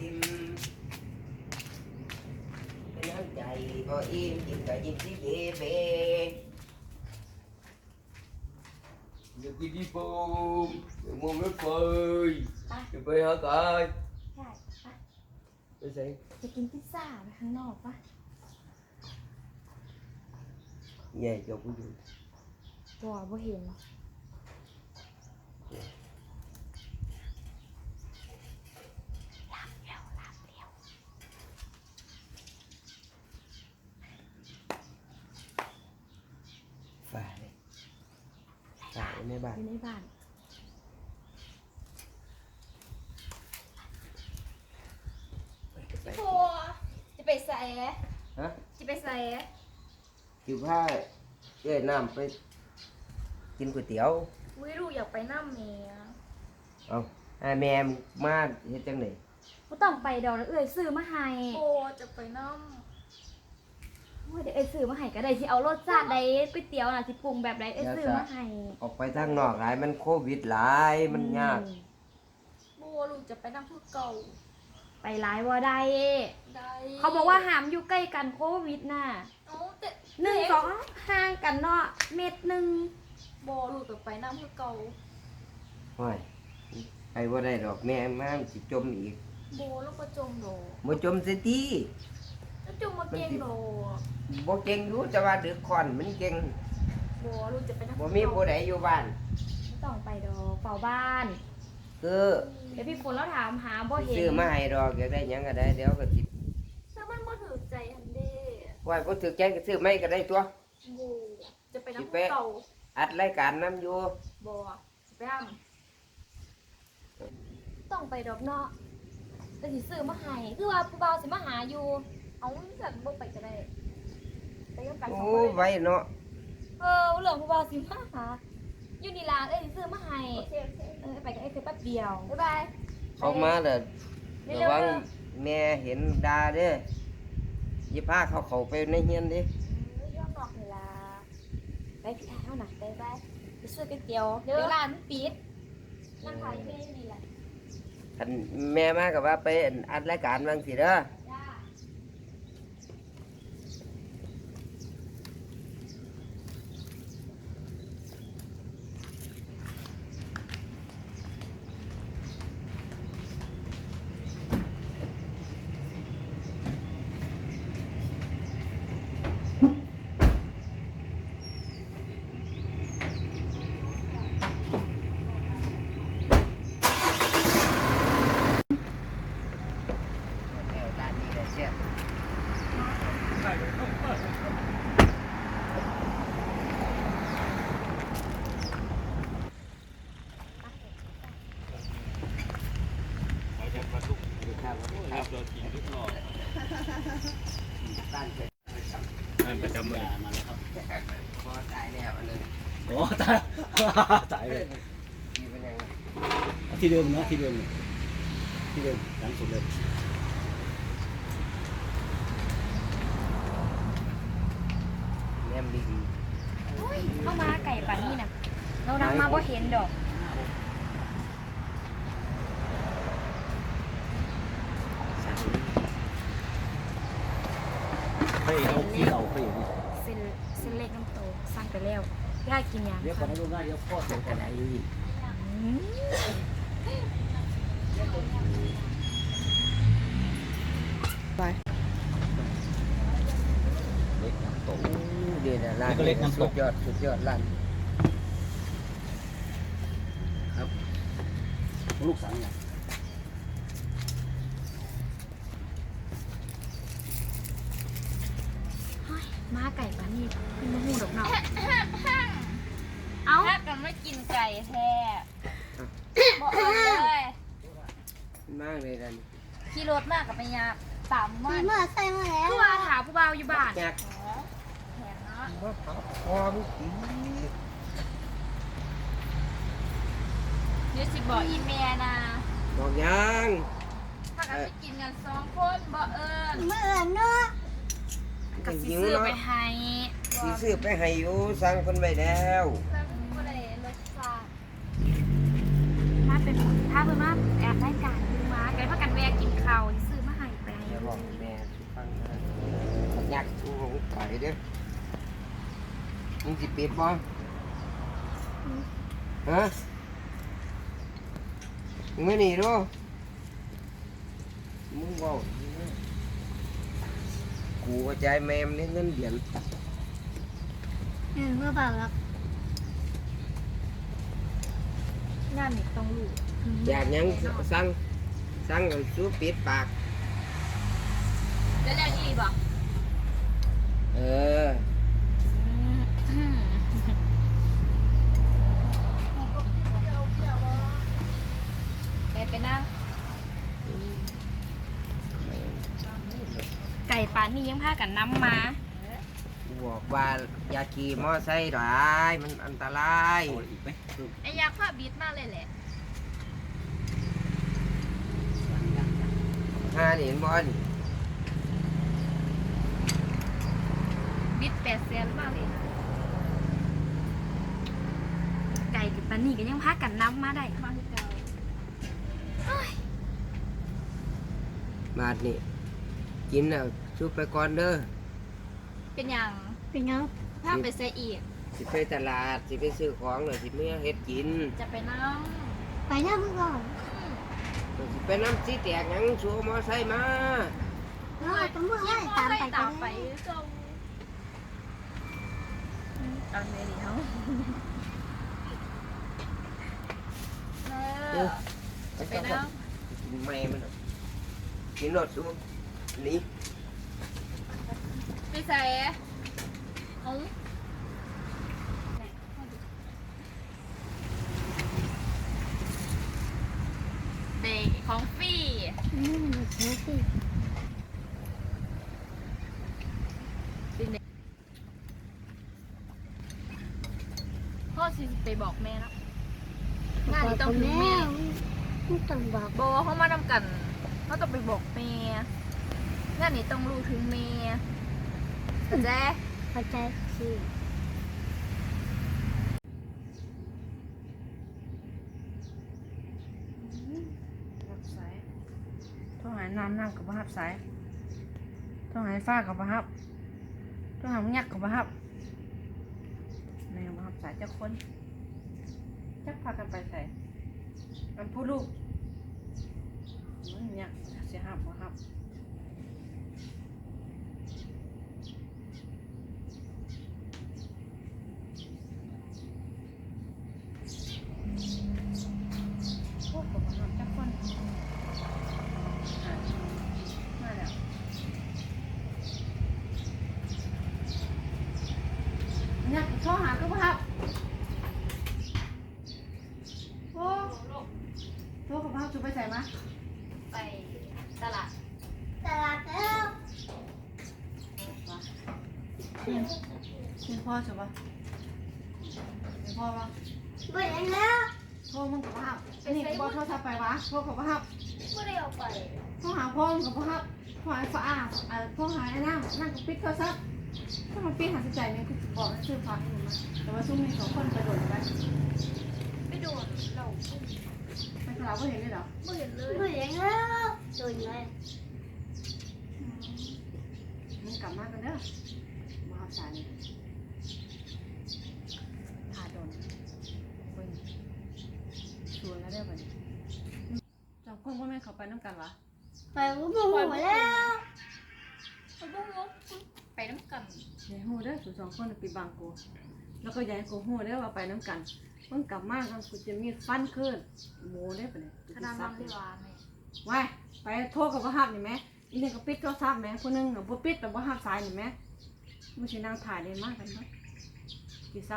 ติมเป็นน้ำใจพออิ่มกินก็ยิ้มสิเบเบอยากกินที่ปูอยากมองไม่เคยจะไปหากายใช่ปะไปใส่จะกินพิซซ่าไปข้างนอกปะใหญ่จบกูอยู่ตัวบ่เห็น ฝ่าเลยฝ่าไว้ ในบ้านอยู่ในบ้านไปโอ้จะไปใส่ฮะจะไปใส่จิบผ้าเอ้ยน้ำไป กินก๋วยเตี๋ยวอุ้ยลูกอยากไปน้ำเมียเอาให้แม่มาเฮ็ดจังได๋ก็ต้องไปดอกแล้วเอ้ยซื้อมาให้โอ้จะไปน้ โอ้ยเดี๋ยวเอ้ยซื้อมาให้ก็ได้ที่เอารสชาติใดก๋วยเตี๋ยวน่ะสิปรุงแบบใดเอ้ยซื้อมาให้ออกไปทางนอกหลายมันโควิดหลายมันยาก อืมำโบลูกจะไปน้ำผู้เก่าไปหลายบ่ได้ ได้เขาบอกว่าห้ามอยู่ใกล้กันโควิดน่ะเอ้าแต่หนึ่งสองห่างกันเนาะเม็ดหนึ่งโบลูกจะไปน้ำผู้เก่าห้อยไปบ่ได้ดอกแม่มาสิจมอีกโบลูกประจมโดบ่จมสิติแล้ว จมมาเก่งโดบ่เก่งอยู่แต่ว่าดึกคอนมันเก่งโบลูกจะไปน้ำบ่ผู้มีเก่าผู้ใดอยู่บ้านไม่ต้องไปดอกเฝ้าบ้าน คือเดี๋ยวพี่ฝนเราถามหาบ่เห็นซื้อมาให้ดอกอยากได้หยังก็ได้เดี๋ยวก็สิถ้ามันบ่ถือใจทันเด้ว่าบ่ถือใจก็ซื้อไม่ก็ได้ตัวโบจะไปน้ำผู้เก่าอัดรายการนํอยู่โบจะไปน้ต้องไปดอกเนาะแต่สิซื้อมาให้คือว่าผู้บ่าวสิมาหาอยู่ำ เอาสัตว์บ่ไปก็ได้ไปกับกันสโอ้องคนไว้เนาะเออเหลืองผู้บ่าวสิมาหาอยู่นี่ล่ะเอ้ยสิซื้อมาให้โอเคโอเคเออไปกับไอ้คือแป๊บเดียว บ๊ายบาย เข้ามาแล้วเร็ระวๆวังเด้อแม่เห็นดาเด้ออย่าพาเขาเข้าไปในเฮียนเด้เอ้ยย้อนนอกนี่ล่ะไปพี่ทางเท่าน่ะไปไปไปซื้อก๋วยเตี๋ยวเดี๋ยวร้านมันปิดนั่งขายแม่นี่แหละ คันแม่มาก็ว่าไปอัดรายการบางสิเด้อ นั่นประจำเลยพอตายแล้วอันนึงโอ้ตายตายเลยที่เป็นยังไงที่เดิมนะที่เดิมที่เดิมหลังสุดเลยแนมดินอุ้ยเข้ามาไก่ป่านนี้น่ะเรานำมาบ่เห็นดอก เฮ้ยเอาที่เราเฮ้ยเส้นเส้นเล็กน้ำโตสั่งไปแล้วย่ากินยังเดี๋ยวก่อนนะลูกนะเดี๋ยวพ่อเดี๋ยวก่อนนะอืมเล็กน้ำโตเดี๋ยวนะร้านแล้วก็เล็กน้ำตสุกดยอดสุดยอดร้านลูกสังเนี่ย เฮ้ย มาไก่ป่านนี้เป็นมะฮูดอกเนาะเอาถ้ากันไม่กินไก่แท้บอกเอาเลยมากเลยนั่นขี่รถมากกับไปยาสามวันเมื่อใส่มาแล้วคือว่าถามผู้บ่าวอยู่บ้านอยากแขนเนาะมาเผาคอมอีกเดี๋ยวสิบอกอีเมียนะบอกยังถ้ากันไปกินกันสองคนบอกเอิญเมื่อเนาะ ก็จะสิหิวซื้อเนาะไปให้สิซื้อไปให้อยู่สั่งคนไปแล้วแล้วก็เลยรสชาติมาเป็นถ้าเพิ่นมาแอบได้การดูมาไก่พักกันแวะกินขเขาที่ซื้อมาให้ไปให้อย่าบอกให้แม่ฟังนะอยากชูของไก่เด้อมึงสิปิดบ่ฮะมึงไม่หนีดูมึงเว่า กูก็ใจแม่มนี่เงินเดือนเออเมื่อบ่าวรักงานนี่ต้องรู้อยากหยังสั่งสั่งกันสู้ปิดปากแล้วแล้วยี่บอกเออไปไปนั่ง ไก่ปานนี่ยังพากันน้ำมากูบอกว่าอย่าขี่มอไซค์หลายมันอันตรายเอาอีกไหมเพิ่มไอ้ยักษ์พาบิดมาเลยแหละห้านี่เห็นบอลบิดแปดแสนมากเลยไก่กับปานนี่ก็ยังพากันน้ำมาได้มาคือเก่าบาทนี่ กินแล้วชุบไปก่อนเด้อเป็นอย่างเป็นยังพาไปเสียอีก สิไปตลาดสิไปซื้อของหรือสิเมื่อเฮ็ดกินจะไปนั่งไปหน้ามือก่อนสิไปน้ำสีแตกหยังชัวมอไซค์มาแล้วเอาตัวมือให้ตามไปตามก็ไปได้จงเอาไงดีเขาเออจะไปนั่งกินแม่มันน่ะกินรถดู นี่ไปใส่เอาเด็กของฟรีนี่มันเสียสิพ่อสิไปบอกแม่แล้วงานนี้ต้องถึงแม่แม่ไม่ต้องบอกบอกว่าเขามานำกันเขาต้องไปบอกแม่ งานนี้ต้องรู้ถึงแม่เข้าใจเข้าใจสิรับสายโทรหาน้ำน้ำกับบ่ฮับสายโทรหาฟ้ากับบ่ฮับโทรหามึงยักษ์กับบ่ฮับแม่บ่ฮับสายเจ้าคนจักพากันไปใส่อันผู้ลูกมึงยักษ์เสียฮับบ่ฮับพวกกับบ่ฮับจักคนอะมาแล้ว เนี่ยโทรหาก็บ่รับโอ้ โทรกับพ่อจุไปใส่มาไปตลาดตลาดแล้วเป็นพ่อจุปะเป็นพ่อปะไปแล้วโทรมึงกับพ่อนี่กูบอกโทรศัพท์ไปวะโทรกับพ่อไม่ได้เอาไปโทรหาพ่อมึงกับพ่อโทรหาฟ้าอ่าโทรหาไอ้น้ำนั่งกับปิดโทรศัพท์ถ้ามันปิดหาสิใจเนี่ยกูบอกให้ซื้อฟ้าให้หนูมาแต่ว่าซุ่มมีสองคนกระโดดไปไม่โดนเรา มันเราก็เห็นเลยเหรอไม่เห็นเลยไปแล้วโดนเลยมึงกลับมากันเด้อมาเอาสายนี่พาโดนเบิ่งชวนแล้วได้อบ่เนี่ยสองคนพ่อแม่เขาไปน้ำกันวะไปกูบอกหัวแล้วไปบ้างลูกไปน้ำกันยายฮู้เด้อสูสองคนน่ะปิดบังกู แล้วก็ยายกูฮู้เด้อว่าไปน้ำกันมึงกลับมากันกูจะมีฟันขึ้นโมได้ปะเนี่ยขนาดนั้นที่ว่าแม่ว้ายไปโทรกับว่าฮับนี่แหมอีนี่ก็ปิดโทรศัพท์แหมคนนึงน่ะบ่ปิดแต่บ่ฮับสายนี่แหมมึงสินั่งถ่ายได้มากกันเนาะ